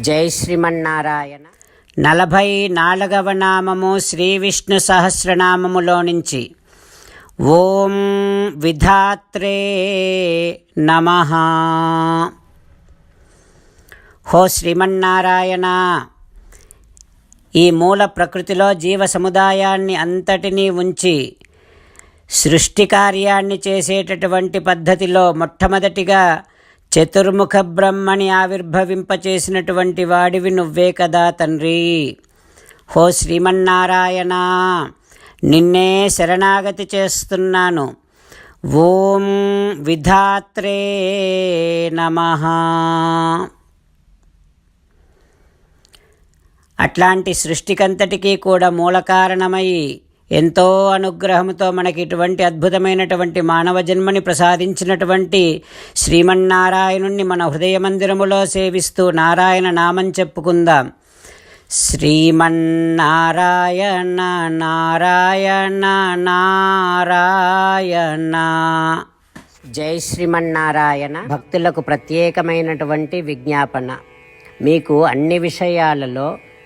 జై శ్రీమన్నారాయణ. నలభై నాలుగవ నామము శ్రీ విష్ణు సహస్రనామములో నుంచి. ఓం విధాత్రే నమ. హో శ్రీమన్నారాయణ ఈ మూల ప్రకృతిలో జీవ సముదాయాన్ని అంతటినీ ఉంచి సృష్టి కార్యాన్ని చేసేటటువంటి పద్ధతిలో మొట్టమొదటిగా చతుర్ముఖ బ్రహ్మని ఆవిర్భవింపచేసినటువంటి వాడివి నువ్వే కదా తండ్రి. హో శ్రీమన్నారాయణ నిన్నే శరణాగతి చేస్తున్నాను. ఓం విధాత్రే నమ. అట్లాంటి సృష్టికంతటికీ కూడా మూల కారణమై ఎంతో అనుగ్రహంతో మనకి ఇటువంటి అద్భుతమైనటువంటి మానవ జన్మని ప్రసాదించినటువంటి శ్రీమన్నారాయణుణ్ణి మన హృదయ మందిరములో సేవిస్తూ నారాయణ నామం చెప్పుకుందాం. శ్రీమన్నారాయణ నారాయణ నారాయణ. జై శ్రీమన్నారాయణ. భక్తులకు ప్రత్యేకమైనటువంటి విజ్ఞాపన. మీకు అన్ని విషయాలలో